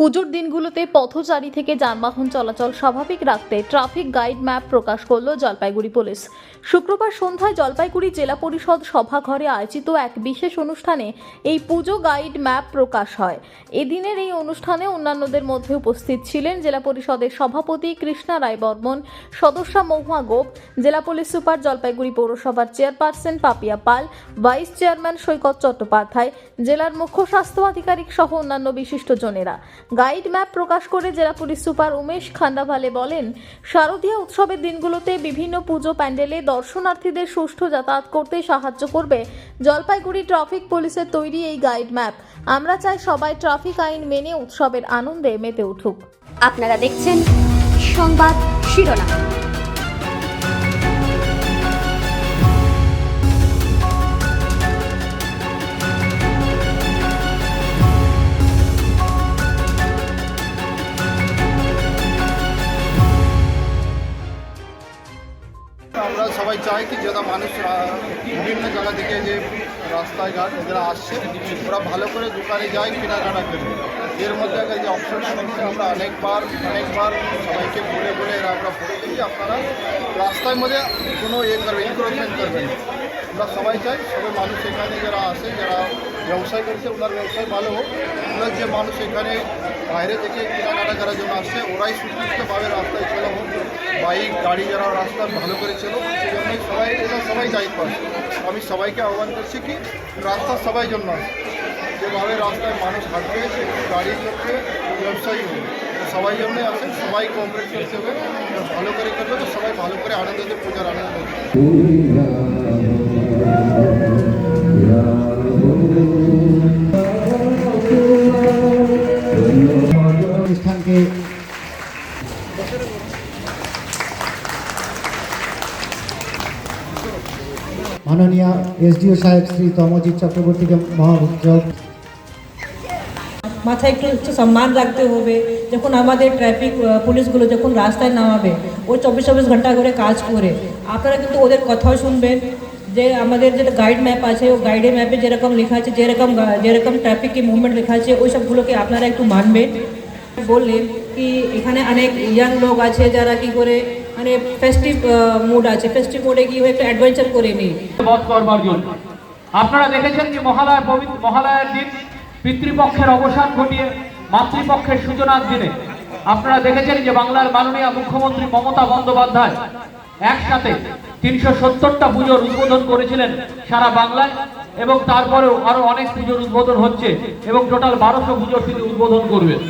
পুজোর দিনগুলোতে পথচারী থেকে যানবাহন চলাচল স্বাভাবিক রাখতে ট্রাফিক গাইড ম্যাপ প্রকাশ করল জলপাইগুড়ি পুলিশ। শুক্রবার সন্ধ্যায় জলপাইগুড়ি জেলা পরিষদ সভাঘরে আয়োজিত এক বিশেষ অনুষ্ঠানে এই পুজো গাইড ম্যাপ প্রকাশ হয়। এদিনের এই অনুষ্ঠানে অন্যান্যদের মধ্যে উপস্থিত ছিলেন জেলা পরিষদের সভাপতি কৃষ্ণা রায় বর্মন সদস্যা মহুয়া গোপ, জেলা পুলিশ সুপার জলপাইগুড়ি পৌরসভার chairperson Papiya Pal, vice chairman Saikat Chattopadhyay, জেলার মুখ্য স্বাস্থ্য আধিকারিক সহ অন্যান্য বিশিষ্টজনেরা। গাইড ম্যাপ প্রকাশ করে জেলা পুলিশ সুপার উমেশ খান্দাভালে বলেন, শারদীয় উৎসবের দিনগুলোতে বিভিন্ন পুজো প্যান্ডেলে দর্শনার্থীদের সুষ্ঠু যাতায়াত করতে সাহায্য করবে জলপাইগুড়ি ট্রাফিক পুলিশের তৈরি এই গাইড ম্যাপ। আমরা চাই সবাই ট্রাফিক আইন মেনে উৎসবের আনন্দে মেতে উঠুক। আপনারা দেখছেন সংবাদ শিরোনাম। আমরা সবাই চাই কি যারা মানুষ বিভিন্ন জায়গা থেকে যে রাস্তায় ঘাট যারা আসছে, ওরা ভালো করে দোকানে যায়, কেনাকাটা করে এর মধ্যে একটা যে অপশন আছে আমরা অনেকবার অনেকবার সবাইকে বলে বলে এরা আমরা বলে দিই আপনারা রাস্তার মধ্যে কোনো ইয়ে করবে ইনক্রোচমেন্ট করবেন। আমরা সবাই চাই, সবাই মানুষ এখানে যারা আসে যারা ব্যবসায় করছে, ওনার ব্যবসায় ভালো হোক ওনার যে মানুষ এখানে বাইরে থেকে কেনাকাটা করার জন্য আসছে ওরাই সুস্থভাবে রাস্তায় চলা বাইক গাড়ি যারা রাস্তা ভালো করে ছিল সেই জন্যই সবাই এটা সবাই দায়িত্ব আছে আমি সবাইকে আহ্বান করছি কি রাস্তা সবাই জন্য যেভাবে রাস্তায় মানুষ হাঁটবে গাড়ি চলবে ব্যবসায়ী হবে সবাই জন্যই আছে সবাই কোঅপারেট করতে হবে ভালো করে করবে তো সবাই ভালো করে আনন্দ দিয়ে পূজার আনন্দ নেবে। মাননীয় এসডিও সাহেব শ্রী তমজিৎ চক্রবর্তীকে মহাভোগ মাথায় একটু একটু সম্মান রাখতে হবে। যখন আমাদের ট্রাফিক পুলিশগুলো যখন রাস্তায় নামাবে, ও চব্বিশ চব্বিশ ঘণ্টা করে কাজ করে, আপনারা কিন্তু ওদের কথাও শুনবেন। যে আমাদের যে গাইড ম্যাপ আছে, ও গাইডের ম্যাপে যেরকম লেখা আছে, যেরকম যেরকম ট্রাফিক মুভমেন্ট লেখা আছে, ওই সবগুলোকে আপনারা একটু মানবেন। বললেন কি, এখানে অনেক ইয়াং লোক আছে যারা কি করে মানে ফেস্টিভ মুড আছে। ফেস্টিভ মুডে গিয়ে একটু অ্যাডভেঞ্চার করে নিই। বধ করবার জন্য। আপনারা দেখেছেন যে মহালয়া পবিত্র মহালয়ার দিন পিতৃপক্ষের অবসান ঘটিয়ে মাতৃপক্ষের সূচনার দিনে। আপনারা দেখেছেন যে বাংলার মাননীয় মুখ্যমন্ত্রী মমতা বন্দ্যোপাধ্যায় একসাথে তিনশো সত্তরটা পুজোর উদ্বোধন করেছিলেন সারা বাংলায় এবং তারপরেও আরও অনেক পুজোর উদ্বোধন হচ্ছে এবং টোটাল বারোশো পুজোর তিনি উদ্বোধন করবেন